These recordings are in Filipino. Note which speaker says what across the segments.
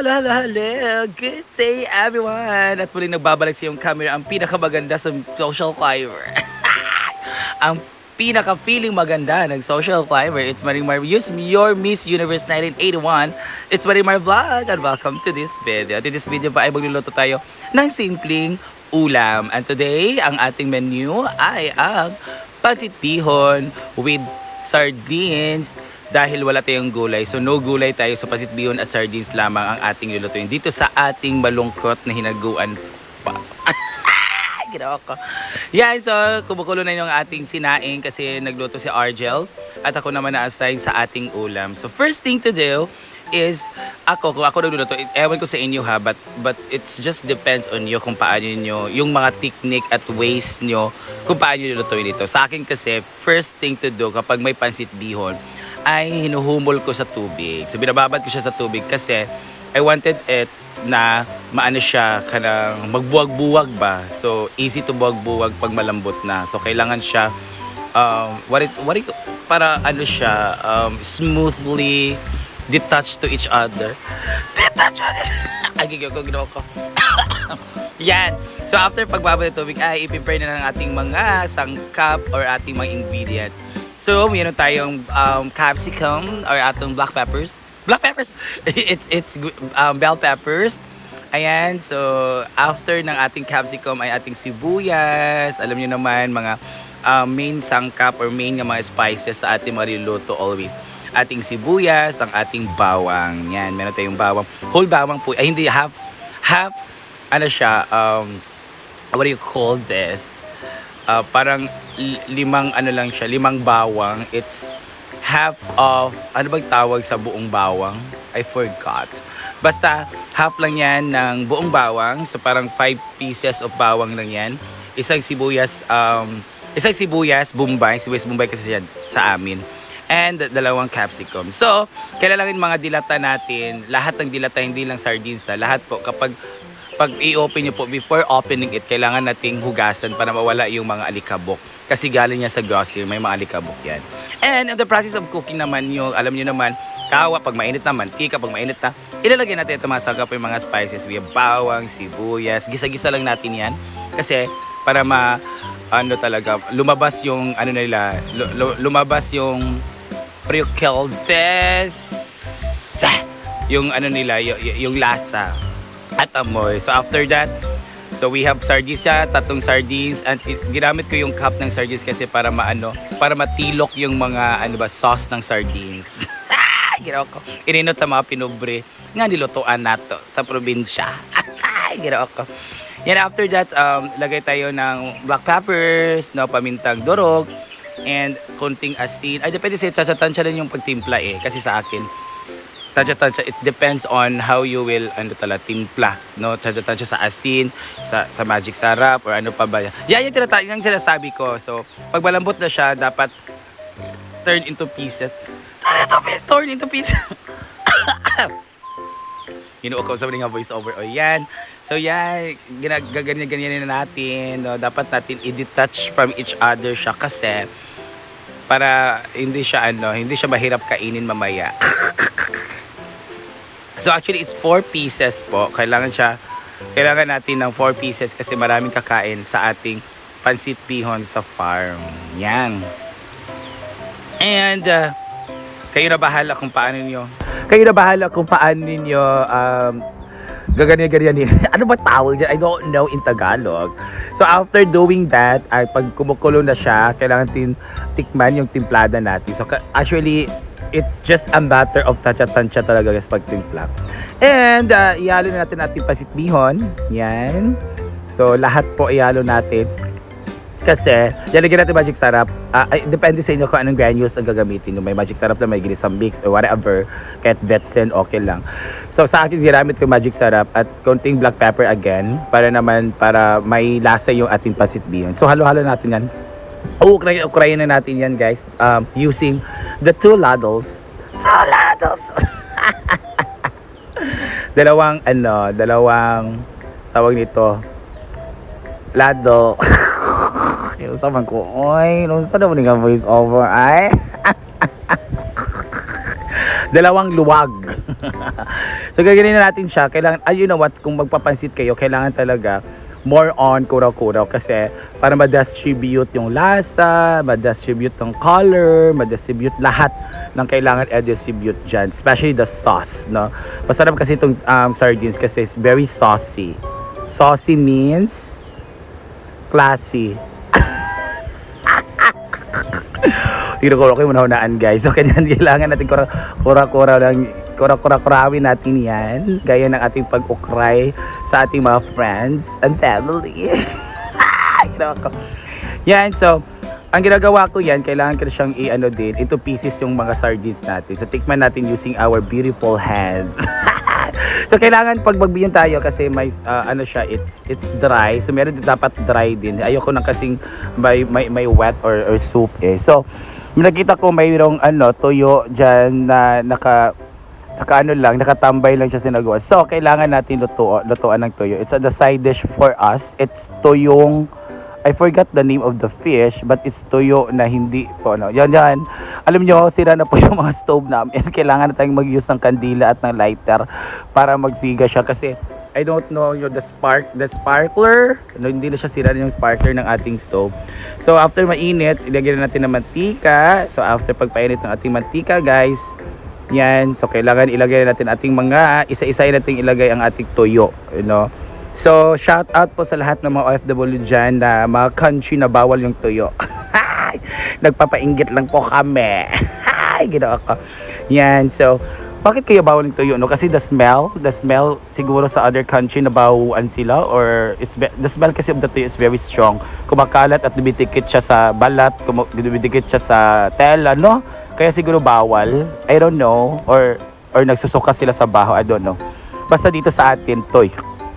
Speaker 1: hello, hello, hello. Good day, everyone. At muling nagbabalik sa iyong camera ang pinakamaganda sa social climber. ang pinaka-feeling maganda ng social climber. It's Marimar, use your Miss Universe 1981. It's Marimar Vlog and welcome to this video. At in this video pa ay magluluto tayo ng simpleng ulam. And today, ang ating menu ay ang pasit bihon with sardines dahil wala tayong gulay. So no gulay tayo sa pasit bihon at sardines lamang ang ating lulutuin dito sa ating malungkot na hinaguan. Ginawa ko. Yeah, so kumukulo na yung ating sinaing kasi nagluto si Argel at ako naman na-assign sa ating ulam. So first thing to do is ako, kung ako nagluluto, ewan ko sa inyo ha, but, but it's just depends on you kung paano nyo, yung mga technique at ways nyo kung paano nyo lulutuin ito. Sa akin kasi, first thing to do kapag may pansit bihon, ay hinuhumol ko sa tubig. So binababad ko siya sa tubig kasi I wanted it na maano siya kanang magbuwag-buwag ba. So easy to buwag-buwag pag malambot na. So kailangan siya um, what it, what it, para ano siya um, smoothly detached to each other. Detached to each Ay, gigil ko, ginawa ko. Yan. So after pagbabad ng tubig ay i-prepare na ng ating mga sangkap or ating mga ingredients. So, meron tayong um, capsicum or atong black peppers. Black peppers! it's it's um, bell peppers. Ayan, so after ng ating capsicum ay ating sibuyas. Alam niyo naman, mga um, main sangkap or main nga mga spices sa ating mariluto always. Ating sibuyas, ang ating bawang. Yan, meron tayong bawang. Whole bawang po. Ay, hindi, half, half, ano siya, um, what do you call this? Uh, parang li- limang ano lang siya, limang bawang. It's half of, ano bang tawag sa buong bawang? I forgot. Basta, half lang yan ng buong bawang. So, parang 5 pieces of bawang lang yan. Isang sibuyas, um, isang sibuyas, bombay. Sibuyas bombay kasi yan sa amin. And dalawang capsicum. So, kailangan mga dilata natin, lahat ng dilata, hindi lang sardines, ha, lahat po, kapag pag i-open nyo po, before opening it, kailangan nating hugasan para mawala yung mga alikabok. Kasi galing niya sa grocery, may mga alikabok yan. And in the process of cooking naman yung, alam nyo naman, kawa, pag mainit na, mantika, pag mainit na, ilalagay natin ito mga sagap yung mga spices. We have bawang, sibuyas, gisa-gisa lang natin yan. Kasi, para ma, ano talaga, lumabas yung, ano nila, lu- lu- lumabas yung, this? Yung ano nila, yung, yung lasa at amoy. So after that, so we have sardines siya, tatlong sardines and i- ginamit ko yung cup ng sardines kasi para maano, para matilok yung mga ano ba sauce ng sardines. Ginawa ko. Ininot sa mga pinubre nga nilutuan nato sa probinsya. Ginawa ko. Yan after that, um, lagay tayo ng black peppers, no, pamintang durog, and konting asin. Ay, depende sa tansya-tansya lang yung pagtimpla eh. Kasi sa akin, tansya-tansya, it depends on how you will, ano tala, timpla, no? Tansya-tansya sa asin, sa, sa magic sarap, or ano pa ba. Yan yung tinatawag, yung sinasabi ko. So, pag malambot na siya, dapat turn into pieces. Turn into pieces! Turn into pieces! Ko sa mga voice over. O yan. So yan, ginaganyan-ganyan na natin. No? Dapat natin i-detach from each other siya kasi para hindi siya ano, hindi siya mahirap kainin mamaya. So actually it's four pieces po. Kailangan siya kailangan natin ng four pieces kasi maraming kakain sa ating pansit bihon sa farm. Yan. And uh, kayo na bahala kung paano niyo. Kayo na bahala kung paano niyo um, gaganyan-ganyanin. ano ba tawag dyan? I don't know in Tagalog. So after doing that, ay pag kumukulo na siya, kailangan tin tikman yung timplada natin. So actually, it's just a matter of tansya-tansya talaga guys pag timpla. And uh, ihalo na natin ating pasit bihon. Yan. So lahat po ihalo natin. Kasi, lalagyan natin magic sarap. Ah, ay, depende sa inyo kung anong granules ang gagamitin nyo. May magic sarap na may ginisang mix or whatever. Kahit vetsen, okay lang. So, sa akin, ginamit ko magic sarap at konting black pepper again. Para naman, para may lasa yung ating pasit bihon. So, halo-halo natin yan. Ukrayin, ukrayin na natin yan, guys. Um, using the two ladles. Two ladles! dalawang, ano, dalawang, tawag nito, lado. Yung sa man ko, oy, nung sa naman nga voice over, ay. Dalawang luwag. So gagawin na natin siya. Kailangan, you know what, kung magpapansit kayo, kailangan talaga more on kuraw-kuraw kasi para ma-distribute yung lasa, ma-distribute yung color, ma-distribute lahat ng kailangan i-distribute dyan. Especially the sauce, no? Masarap kasi itong um, sardines kasi it's very saucy. Saucy means classy. Tiro-kuro ko yung hunahunaan guys. So kanya kailangan natin kura- kura-kura lang kura-kura-kurawin natin yan. Gaya ng ating pag-ukray sa ating mga friends and family. Ginawa ko. Yan, so ang ginagawa ko yan, kailangan ko siyang i-ano din, into pieces yung mga sardines natin. So tikman natin using our beautiful hand. so kailangan pag magbiyan tayo kasi may uh, ano siya, it's it's dry. So meron din dapat dry din. Ayoko nang kasing may may, may wet or, or soup eh. So nakita ko mayroong ano tuyo diyan na naka naka ano lang, nakatambay lang siya sinagawa. So, kailangan natin luto, lutuan ng tuyo. It's a the side dish for us. It's tuyong, I forgot the name of the fish, but it's tuyo na hindi po, ano. Yan, yan. Alam nyo, sira na po yung mga stove namin. Kailangan na tayong mag-use ng kandila at ng lighter para magsiga siya kasi I don't know yung the spark, the sparkler, no, hindi na siya sira yung sparkler ng ating stove. So after mainit, ilagay na natin ng mantika. So after pagpainit ng ating mantika, guys, yan. So, kailangan ilagay natin ating mga, isa-isa natin ilagay ang ating tuyo. You know? So, shout out po sa lahat ng mga OFW dyan na mga country na bawal yung tuyo. Nagpapainggit lang po kami. Ginawa ko. Yan. So, bakit kayo bawal yung tuyo? No? Kasi the smell, the smell siguro sa other country na bawuan sila or is the smell kasi of the tuyo is very strong. Kumakalat at dumitikit siya sa balat, dumitikit siya sa tela, no? Kaya siguro bawal. I don't know. Or or nagsusuka sila sa baho. I don't know. Basta dito sa atin, toy.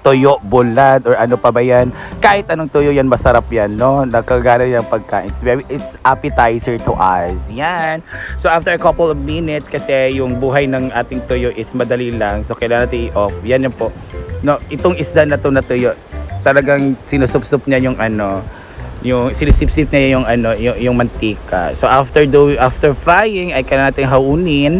Speaker 1: Toyo, bulad, or ano pa ba yan. Kahit anong tuyo yan, masarap yan, no? Nakagana yung pagkain. It's, very, it's appetizer to us. Yan. So, after a couple of minutes, kasi yung buhay ng ating tuyo is madali lang. So, kailangan natin i-off. Yan yung po. No, itong isda na to na tuyo, talagang sinusup-sup niya yung ano, yung sinisip-sip niya yung ano yung, yung mantika. So after do after frying ay kailangan natin haunin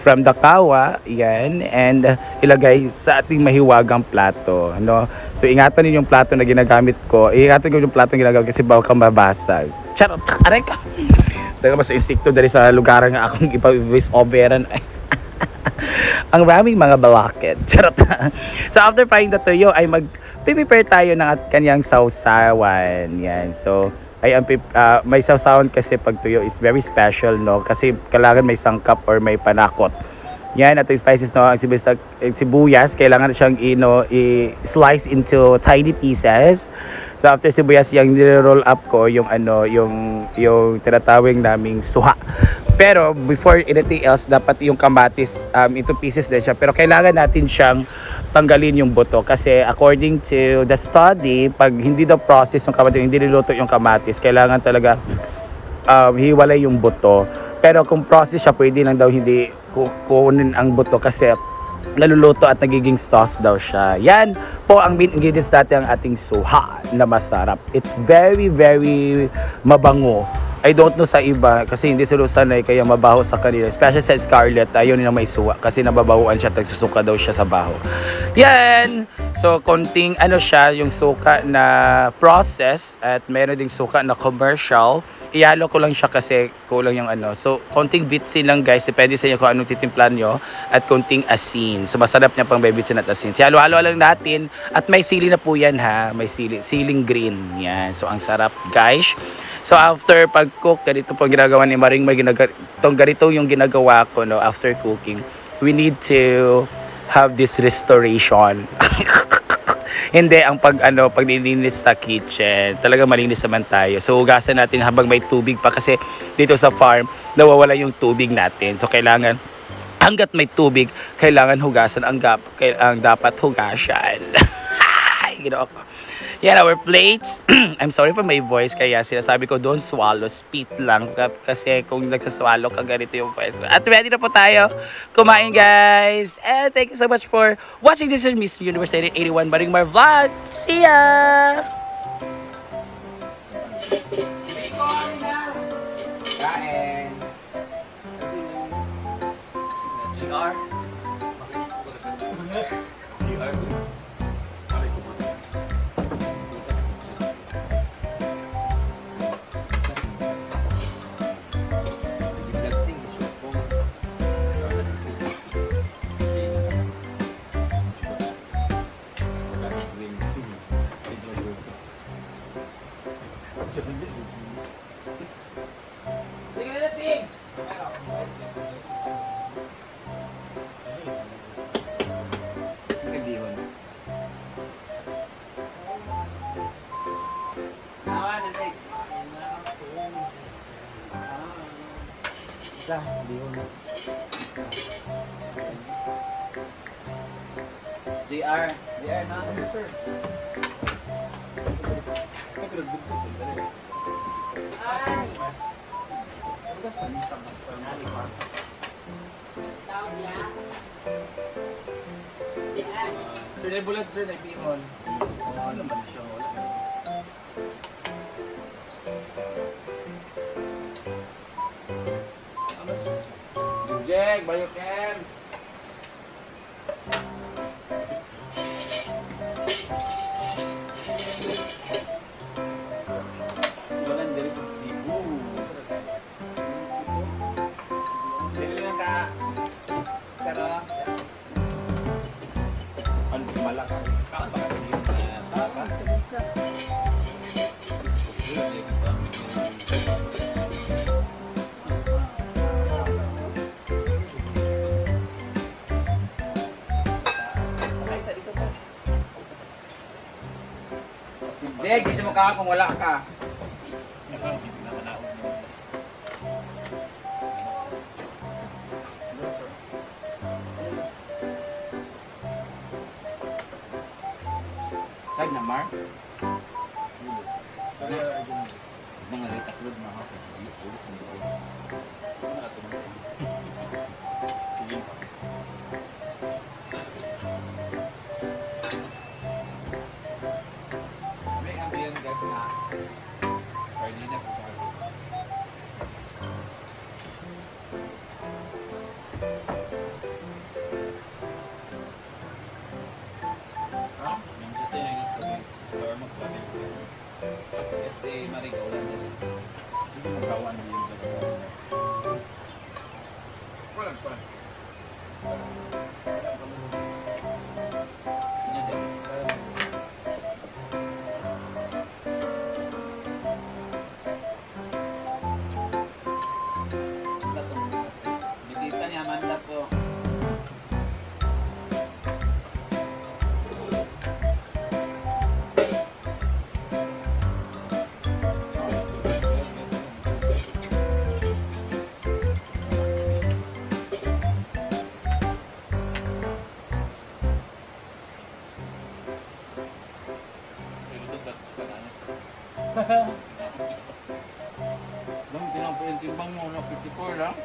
Speaker 1: from the kawa, yan, and ilagay sa ating mahiwagang plato, no? So ingatan niyo yung plato na ginagamit ko. Ingatan ko yung plato na ginagamit kasi baka mabasag. Charot, aray ka. Daga mas insekto dari sa lugar nga akong ipa-voice overan. ang maraming mga balakid. Charot. so after frying the tuyo ay mag prepare tayo ng at kanyang sausawan. Yan. So ay ang ah, may sausawan kasi pag tuyo is very special no kasi kailangan may sangkap or may panakot. Yan at spices no ang sibuyas, ang sibuyas kailangan siyang ino i-slice into tiny pieces. So after sibuyas yung nire-roll up ko yung ano yung yung tinatawag naming suha. Pero before anything else dapat yung kamatis um, into pieces din siya pero kailangan natin siyang tanggalin yung buto kasi according to the study pag hindi daw process yung kamatis hindi niluto yung kamatis kailangan talaga um, hiwalay yung buto pero kung process siya pwede lang daw hindi ku- kunin ang buto kasi naluluto at nagiging sauce daw siya. Yan po ang main ingredients natin ang ating suha na masarap. It's very, very mabango. I don't know sa iba kasi hindi sila sanay kaya mabaho sa kanila. Especially sa Scarlett, ayaw nila may suwa kasi nababahuan siya nagsusuka daw siya sa baho. Yan! So, konting ano siya, yung suka na process at meron ding suka na commercial. Iyalo ko lang siya kasi kulang yung ano. So, konting bitsin lang guys. Depende sa inyo kung anong titimplan nyo. At konting asin. So, masarap niya pang may bitsin at asin. So, halo-halo lang natin. At may sili na po yan ha. May sili. Siling green. Yan. So, ang sarap guys. So, after pag-cook, ganito po ginagawa ni Maring. May. Itong ganito yung ginagawa ko no, after cooking. We need to have this restoration. Hindi ang pag ano pag nilinis sa kitchen, talaga malinis naman tayo. So hugasan natin habang may tubig pa kasi dito sa farm nawawala yung tubig natin. So kailangan hanggat may tubig, kailangan hugasan ang, gap, ang dapat hugasan. Ginawa ko. Yan, our plates. I'm sorry for my voice, kaya sinasabi ko, don't swallow, spit lang. Ka- Kasi kung nagsaswallow ka, ganito yung voice. At ready na po tayo. Kumain, guys. And thank you so much for watching this is Miss Universe 81 Maring Mar Vlog. See ya! JR. JR na ako, sir. Sir, na bulat sir, na ipimon. Oo naman siya, wala. Ano sir?
Speaker 2: Jeng, bayoken. Jeng, di siya mukha kung wala ka. Kag na Mar. Nang nalita klub na ako. Ulit ang buo. Nung tinampo yung timbang mo na 54 lang.